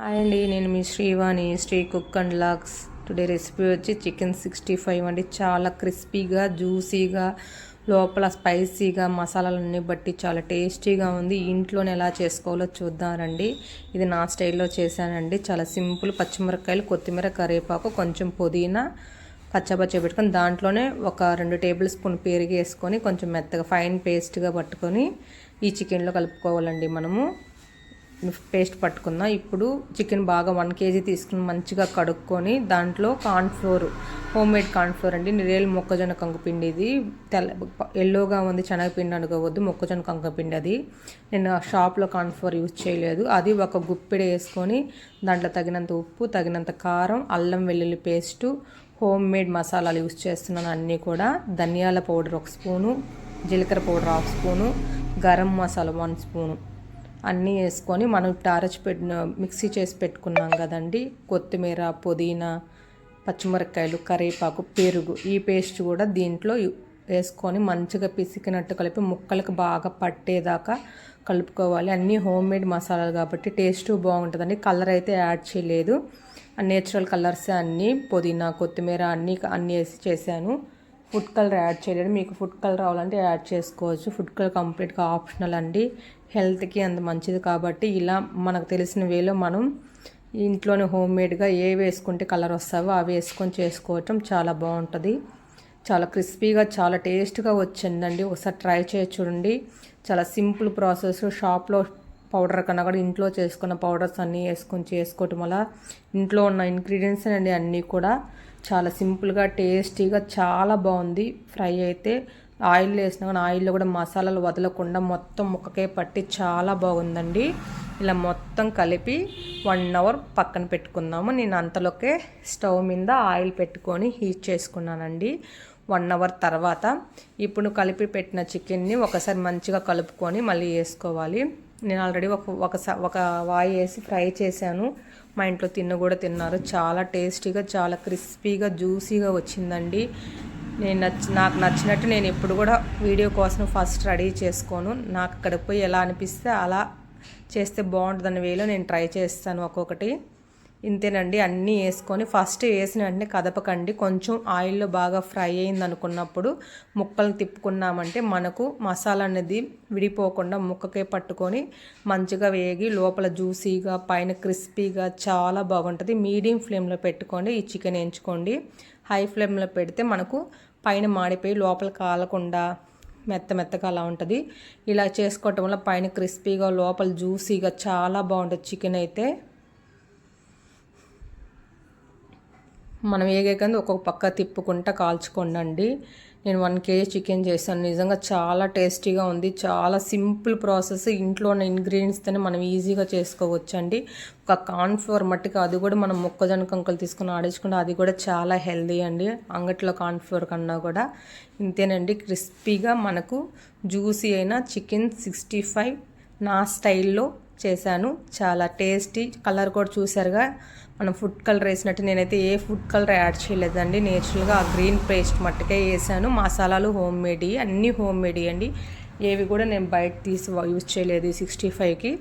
Hi అండి నేను మీ Srivani Sri cook and looks. Today recipe వచ్చి చికెన్ సిక్స్టీ ఫైవ్ అండి. చాలా క్రిస్పీగా జ్యూసీగా లోపల స్పైసీగా మసాలాలన్నీ బట్టి చాలా టేస్టీగా ఉంది. ఇంట్లోనే ఎలా చేసుకోవాలో చూద్దామండి ఇది నా స్టైల్లో చేశానండి. చాలా సింపుల్ పచ్చిమిరపకాయలు కొత్తిమీర కరివేపాకు కొంచెం పుదీనా పచ్చపచ్చ పెట్టుకొని దాంట్లోనే ఒక రెండు టేబుల్ స్పూన్ పెరిగి వేసుకొని కొంచెం మెత్తగా ఫైన్ పేస్ట్గా పట్టుకొని ఈ చికెన్లో కలుపుకోవాలండి మనము. పేస్ట్ పట్టుకుందాం ఇప్పుడు చికెన్ బాగా వన్ కేజీ తీసుకుని మంచిగా కడుక్కొని దాంట్లో కార్న్ఫ్లోర్ హోమ్ మేడ్ కార్న్ఫ్లోర్ అండి. రియల్ మొక్కజొన్న కంకుపిండి ఇది. తెల్ల ఎల్లోగా ఉంది శనగపిండి అనుకోవద్దు మొక్కజొన్న కంకుపిండి అది. నేను షాప్లో కార్న్ఫ్లోర్ యూజ్ చేయలేదు. అది ఒక గుప్పెడు వేసుకొని దాంట్లో తగినంత ఉప్పు తగినంత కారం అల్లం వెల్లుల్లి పేస్టు హోమ్ మేడ్ మసాలాలు యూజ్ చేస్తున్నాను అన్నీ కూడా. ధనియాల పౌడర్ ఒక స్పూను జీలకర్ర powder half spoon garam masala one spoon. అన్నీ వేసుకొని మనం టారచ్ పెట్టిన మిక్సీ చేసి పెట్టుకున్నాం కదండి. కొత్తిమీర పుదీనా పచ్చిమిరపకాయలు కరివేపాకు పెరుగు ఈ పేస్ట్ కూడా దీంట్లో వేసుకొని మంచిగా పిసికినట్టు కలిపి ముక్కలకు బాగా పట్టేదాకా కలుపుకోవాలి. అన్నీ హోమ్ మేడ్ మసాలాలు కాబట్టి టేస్ట్ బాగుంటుందండి. కలర్ అయితే యాడ్ చేయలేదు. నేచురల్ కలర్స్ అన్నీ పుదీనా కొత్తిమీర అన్నీ అన్నీ వేసి చేశాను. ఫుడ్ కలర్ యాడ్ చేయలేదు మీకు ఫుడ్ కలర్ రావాలంటే యాడ్ చేసుకోవచ్చు. ఫుడ్ కలర్ కంప్లీట్గా ఆప్షనల్ అండి. హెల్త్కి అంత మంచిది కాబట్టి ఇలా మనకు తెలిసిన వేలో మనం ఇంట్లోనే హోమ్ మేడ్గా ఏ వేసుకుంటే కలర్ వస్తావో అవి వేసుకొని చేసుకోవటం చాలా బాగుంటుంది. చాలా క్రిస్పీగా చాలా టేస్ట్గా వచ్చిందండి. ఒకసారి ట్రై చేసి చూడండి. చాలా సింపుల్ ప్రాసెస్. షాప్లో పౌడర్ కన్నా కూడా ఇంట్లో చేసుకున్న పౌడర్స్ అన్నీ వేసుకొని చేసుకోవటం వల్ల ఇంట్లో ఉన్న ఇంగ్రీడియంట్స్ అండి అన్నీ కూడా చాలా సింపుల్గా టేస్టీగా చాలా బాగుంది. ఫ్రై అయితే ఆయిల్ వేసినా కానీ ఆయిల్లో కూడా మసాలాలు వదలకుండా మొత్తం ముక్కకే పట్టి చాలా బాగుందండి. ఇలా మొత్తం కలిపి వన్ అవర్ పక్కన పెట్టుకుందాము. నేను అంతలోకే స్టవ్ మీద ఆయిల్ పెట్టుకొని హీట్ చేసుకున్నానండి. వన్ అవర్ తర్వాత ఇప్పుడు కలిపి పెట్టిన చికెన్ని ఒకసారి మంచిగా కలుపుకొని మళ్ళీ వేసుకోవాలి. నేను ఆల్రెడీ ఒక ఒక ఒక వాయి వేసి ఫ్రై చేశాను. మా ఇంట్లో తిన్న కూడా తిన్నారు. చాలా టేస్టీగా చాలా క్రిస్పీగా జ్యూసీగా వచ్చిందండి. నేను నచ్చ నాకు నచ్చినట్టు నేను ఎప్పుడు కూడా వీడియో కోసం ఫస్ట్ రెడీ చేసుకోను. నాకు అక్కడికి పోయి ఎలా అనిపిస్తే అలా చేస్తే బాగుంటుందని వేలో నేను ట్రై చేస్తాను ఒక్కొక్కటి. ఇంతేనండి అన్నీ వేసుకొని ఫస్ట్ వేసిన వెంటనే కదపకండి. కొంచెం ఆయిల్లో బాగా ఫ్రై అయింది అనుకున్నప్పుడు ముక్కలు తిప్పుకున్నామంటే మనకు మసాలా అనేది విడిపోకుండా ముక్కకే పట్టుకొని మంచిగా వేగి లోపల జ్యూసీగా పైన క్రిస్పీగా చాలా బాగుంటుంది. మీడియం ఫ్లేమ్లో పెట్టుకోండి ఈ చికెన్ ఎంచుకోండి హై ఫ్లేమ్లో పెడితే మనకు పైన మాడిపోయి లోపల కాలకుండా మెత్త మెత్తగా అలా ఉంటుంది. ఇలా చేసుకోవటం వల్ల పైన క్రిస్పీగా లోపల జ్యూసీగా చాలా బాగుంటుంది చికెన్ అయితే. మనం ఏగేకంది ఒక్కొక్క పక్క తిప్పుకుంటా కాల్చుకోండి నేను వన్ కేజీ చికెన్ చేశాను. నిజంగా చాలా టేస్టీగా ఉంది. చాలా సింపుల్ ప్రాసెస్. ఇంట్లో ఉన్న ఇంగ్రీడియంట్స్తోనే మనం ఈజీగా చేసుకోవచ్చండి. ఒక కాన్ఫ్లవర్ మట్టికి అది కూడా మనం మొక్కజొన్న కంకులు తీసుకుని ఆడించుకుంటే అది కూడా చాలా హెల్దీ అండి. అంగట్లో కాన్ఫ్లవర్ కన్నా కూడా. ఇంతేనండి. క్రిస్పీగా మనకు జ్యూసీ అయిన చికెన్ సిక్స్టీ ఫైవ్ నా స్టైల్లో చేశాను. చాలా టేస్టీ కలర్ కూడా చూసారుగా మనం ఫుడ్ కలర్ వేసినట్టు నేనైతే ఏ ఫుడ్ కలర్ యాడ్ చేయలేదండి. నేచురల్గా ఆ గ్రీన్ పేస్ట్ మట్టుకే వేసాను. మసాలాలు హోమ్ మేడ్ అన్నీ హోమ్ మేడ్ అండి. ఏవి కూడా నేను బయట తీసి యూజ్ చేయలేదు సిక్స్టీ ఫైవ్కి.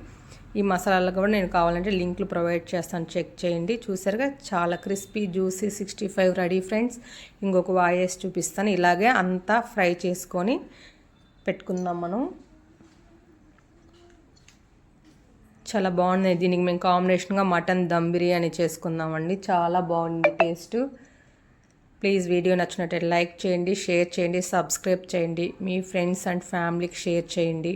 ఈ మసాలాలు కూడా నేను కావాలంటే లింక్లు ప్రొవైడ్ చేస్తాను. చెక్ చేయండి. చూసారుగా చాలా crispy juicy sixty five ready friends. ఇంకొక వాయేసి చూపిస్తాను. ఇలాగే అంతా ఫ్రై చేసుకొని పెట్టుకుందాం మనం. చాలా బాగున్నాయి. దీనికి మేము కాంబినేషన్గా మటన్ దమ్ బిర్యానీ చేసుకుందామండి. చాలా బాగుంది టేస్ట్. ప్లీజ్ వీడియో నచ్చినట్టు లైక్ చేయండి షేర్ చేయండి సబ్స్క్రైబ్ చేయండి. మీ ఫ్రెండ్స్ అండ్ ఫ్యామిలీకి షేర్ చేయండి.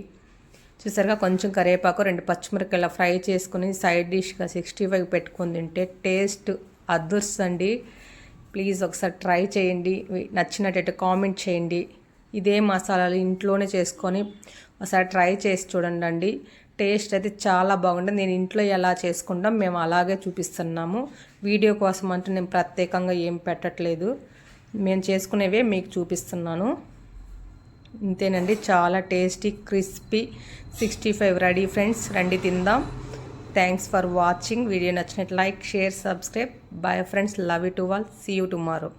చూసారుగా కొంచెం కరివేపాకు రెండు పచ్చిమిరపకాయల ఫ్రై చేసుకుని సైడ్ డిష్గా సిక్స్టీ ఫైవ్ పెట్టుకుని తింటే టేస్ట్ అదృష్టండి ప్లీజ్ ఒకసారి ట్రై చేయండి. నచ్చినట్టు కామెంట్ చేయండి. ఇదే మసాలాలు ఇంట్లోనే చేసుకొని ఒకసారి ట్రై చేసి చూడండి టేస్ట్ అయితే చాలా బాగుంటుంది. నేను ఇంట్లో ఎలా చేసుకుంటాం మేము అలాగే చూపిస్తున్నాము. వీడియో కోసం అంటే నేను ప్రత్యేకంగా ఏం పెట్టట్లేదు. మేము చేసుకునేవే మీకు చూపిస్తున్నాను. ఇంతేనండి. చాలా tasty crispy sixty five ready friends. రండి తిందాం. థ్యాంక్స్ ఫర్ వాచింగ్ వీడియో నచ్చినట్టు like share subscribe. Bye friends love you to all see you tomorrow